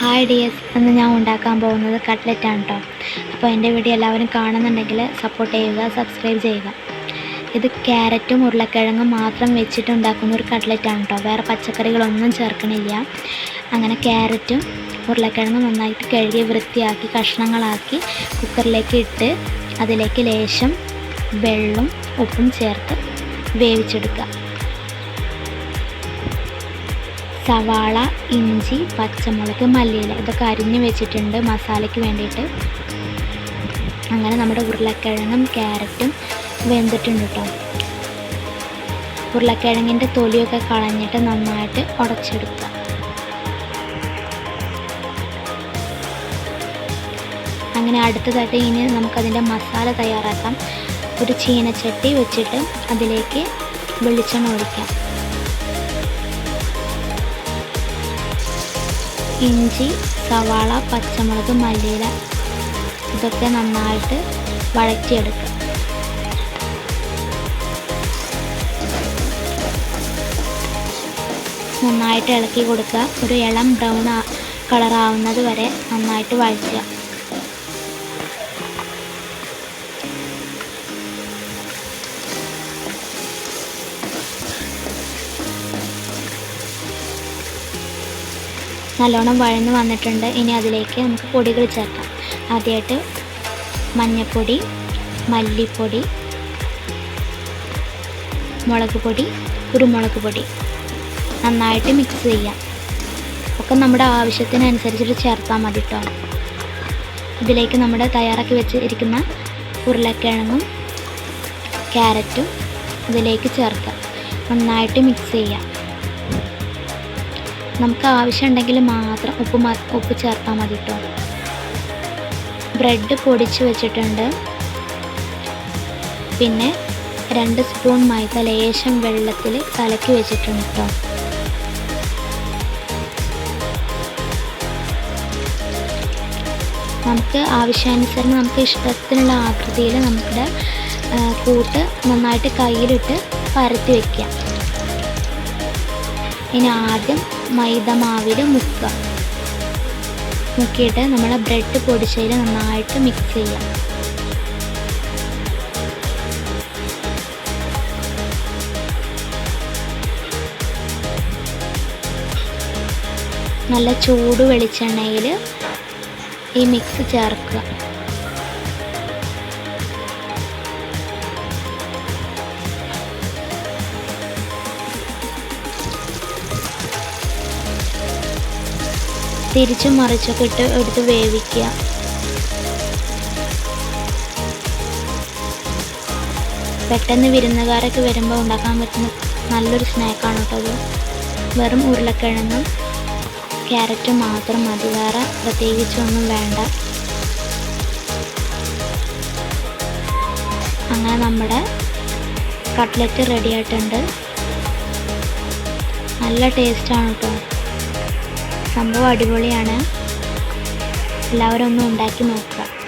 Hi ഡിയസ് ഇന്ന് ഞാൻ ഉണ്ടാക്കാൻ പോകുന്നത് കട്ട്ലറ്റാണ് കേട്ടോ അപ്പോൾ എന്റെ വീഡിയോ എല്ലാവരും കാണുന്നുണ്ടെങ്കിൽ സപ്പോർട്ട് ചെയ്യുക സബ്സ്ക്രൈബ് ചെയ്യുക. ഇത് ക്യാരറ്റും ഉരുളക്കിഴങ്ങും മാത്രം വെച്ചിട്ട് ഉണ്ടാക്കുന്ന ഒരു കട്ട്ലറ്റാണ് കേട്ടോ വേറെ പച്ചക്കറികളൊന്നും ചേർക്കണില്ല. അങ്ങനെ ക്യാരറ്റും ഉരുളക്കിഴങ്ങും നന്നായിട്ട് കഴുകി വൃത്തിയാക്കി കഷ്ണങ്ങളാക്കി കുക്കറിലേക്ക് ഇട്ട് അതിലേക്ക് ലേശം വെള്ളം ഉപ്പും ചേർത്ത് വേവിച്ചെടുക്കുക. സവാള ഇഞ്ചി പച്ചമുളക് മല്ലിയില ഇതൊക്കെ അരിഞ്ഞ് വെച്ചിട്ടുണ്ട് മസാലയ്ക്ക് വേണ്ടിയിട്ട്. അങ്ങനെ നമ്മുടെ ഉരുളക്കിഴങ്ങും ക്യാരറ്റും വെന്തിട്ടുണ്ട് കേട്ടോ ഉരുളക്കിഴങ്ങിന്റെ തൊലിയൊക്കെ കളഞ്ഞിട്ട് നന്നായിട്ട് ഉടച്ചെടുക്കുക. അങ്ങനെ അടുത്തതായിട്ട് ഇനി നമുക്കതിന്റെ മസാല തയ്യാറാക്കാം. ഒരു ചീനച്ചട്ടി വെച്ചിട്ട് അതിലേക്ക് വെളിച്ചെണ്ണ ഒഴിക്കാം. ഇഞ്ചി സവാള പച്ചമുളക് മല്ലിയില ഇതൊക്കെ നന്നായിട്ട് വഴറ്റിയെടുക്കുക നന്നായിട്ട് ഇളക്കി കൊടുക്കുക. ഒരു ഇളം ബ്രൗൺ കളറാവുന്നത് വരെ നന്നായിട്ട് വഴറ്റുക. നല്ലോണം വഴന്ന് വന്നിട്ടുണ്ട്. ഇനി അതിലേക്ക് നമുക്ക് പൊടികൾ ചേർക്കാം. ആദ്യമായിട്ട് മഞ്ഞൾപ്പൊടി മല്ലിപ്പൊടി മുളക് പൊടി കുരുമുളക് പൊടി നന്നായിട്ട് മിക്സ് ചെയ്യാം. ഒക്കെ നമ്മുടെ ആവശ്യത്തിനനുസരിച്ചിട്ട് ചേർത്താൽ മതി കേട്ടോ ഇതിലേക്ക് നമ്മുടെ തയ്യാറാക്കി വെച്ചിരിക്കുന്ന ഉരുളക്കിഴങ്ങും ക്യാരറ്റും ഇതിലേക്ക് ചേർക്കാം. നന്നായിട്ട് മിക്സ് ചെയ്യാം. നമുക്ക് ആവശ്യമുണ്ടെങ്കിൽ മാത്രം ഉപ്പ് ഉപ്പ് ചേർത്താൽ മതി കേട്ടോ ബ്രെഡ് പൊടിച്ച് വെച്ചിട്ടുണ്ട്. പിന്നെ രണ്ട് സ്പൂൺ മൈദ ലേശം വെള്ളത്തിൽ കലക്കി വെച്ചിട്ടുണ്ട് കേട്ടോ നമുക്ക് ആവശ്യാനുസരണം നമുക്ക് ഇഷ്ടത്തിനുള്ള ആകൃതിയിൽ നമ്മുടെ കൂട്ട് നന്നായിട്ട് കയ്യിലിട്ട് പരത്തി വയ്ക്കാം ഇനി ആദ്യം മൈദ മാവിൽ മുക്കുക. മുക്കിയിട്ട് നമ്മൾ ബ്രെഡ് പൊടിച്ചതിൽ നന്നായിട്ട് മിക്സ് ചെയ്യാം നല്ല ചൂട് വെളിച്ചെണ്ണയിൽ ഈ മിക്സ് ചേർക്കുക. തിരിച്ചും മറിച്ചൊക്കെ ഇട്ട് എടുത്ത് വേവിക്കുക. പെട്ടെന്ന് വിരുന്നുകാരൊക്കെ വരുമ്പോൾ ഉണ്ടാക്കാൻ പറ്റുന്ന നല്ലൊരു സ്നാക്കാണ് കേട്ടോ അത്. വെറും ഉരുളക്കിഴങ്ങും ക്യാരറ്റും മാത്രം മതി. വേറെ പ്രത്യേകിച്ചൊന്നും വേണ്ട. അങ്ങനെ നമ്മുടെ കട്ട്ലറ്റ് റെഡി ആയിട്ടുണ്ട് നല്ല ടേസ്റ്റാണ് കേട്ടോ. സംഭവം അടിപൊളിയാണ്. എല്ലാവരും ഒന്ന് ഉണ്ടാക്കി നോക്കുക.